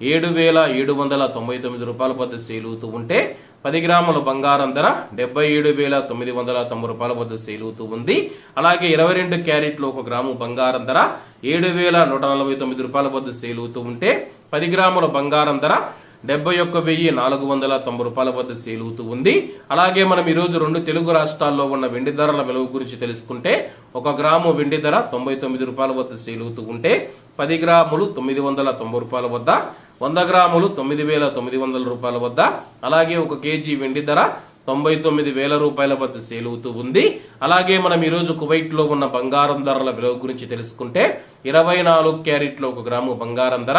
ఏడు వేల ఏడు వందల తొంభై తొమ్మిది రూపాయల వద్ద సేలుతూ ఉంటే పది గ్రాముల బంగారం ధర డెబ్బై ఏడు వేల తొమ్మిది వందల తొంభై రూపాయల వద్ద సేలుతూ ఉంది. అలాగే ఇరవై రెండు క్యారెట్లు ఒక గ్రాము బంగారం ధర ఏడు వేల నూట నలభై తొమ్మిది రూపాయల వద్ద సేలుతూ ఉంటే పది గ్రాముల బంగారం ధర డెబ్బై ఒక్క వెయ్యి నాలుగు వందల తొంభై రూపాయల వద్ద సేలుతూ ఉంది. అలాగే మనం ఈ రోజు రెండు తెలుగు రాష్ట్రాల్లో ఉన్న వెండి ధరల విలువ గురించి తెలుసుకుంటే ఒక గ్రాము వెండి ధర తొంభై తొమ్మిది రూపాయల వద్ద సేలుతూ ఉంటే పది గ్రాములు తొమ్మిది వందల తొంభై రూపాయల వద్ద వంద గ్రాములు తొమ్మిది వేల తొమ్మిది వందల రూపాయల వద్ద అలాగే ఒక కేజీ వెండి ధర తొంభై తొమ్మిది వేల రూపాయల వద్ద సేలుతూ ఉంది. అలాగే మనం ఈరోజు కువైట్లో ఉన్న బంగారం ధరల విలువ గురించి తెలుసుకుంటే ఇరవై నాలుగు క్యారెట్లు ఒక గ్రాము బంగారం ధర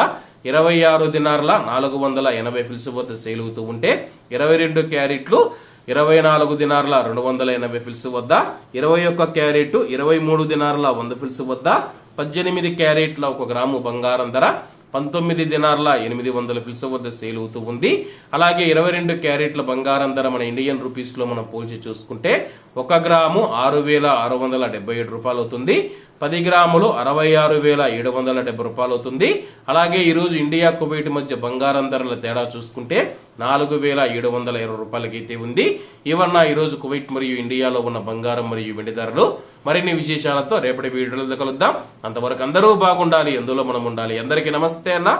ఇరవై ఆరు దినార్ల నాలుగు వందల ఎనభై ఫిల్స్ వద్ద సేలుతూ ఉంటే ఇరవై రెండు క్యారెట్లు ఇరవై నాలుగు దినార్ల రెండు వందల ఎనభై ఫిల్స్ వద్ద ఇరవై ఒక్క క్యారెట్ ఇరవై మూడు దినార్ల వంద ఫిల్స్ వద్ద పద్దెనిమిది క్యారెట్ల ఒక గ్రాము బంగారం ధర పంతొమ్మిది దినార్ల ఎనిమిది వందల పిలుసు వద్ద సేల్ అవుతూ ఉంది. అలాగే ఇరవై రెండు క్యారెట్ల బంగారం ధర మన ఇండియన్ రూపీస్లో మనం పోల్చి చూసుకుంటే ఒక గ్రాము ఆరు వేల ఆరు వందల డెబ్బై ఏడు రూపాయలు అవుతుంది పది గ్రాములు అరవై ఆరు వేల ఏడు వందల డెబ్బై రూపాయలు అవుతుంది. అలాగే ఈరోజు ఇండియా కువైట్ మధ్య బంగారం ధరల తేడా చూసుకుంటే నాలుగు వేల ఏడు వందల ఇరవై రూపాయలకి అయితే ఉంది. ఇవన్న ఈరోజు కువైట్ మరియు ఇండియాలో ఉన్న బంగారం మరియు వెండి ధరలు. మరిన్ని విశేషాలతో రేపటి వీడియోలో కలుద్దాం. అంతవరకు అందరూ బాగుండాలి ఎందులో మనం ఉండాలి. అందరికీ నమస్తే అన్న.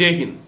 జై హింద్.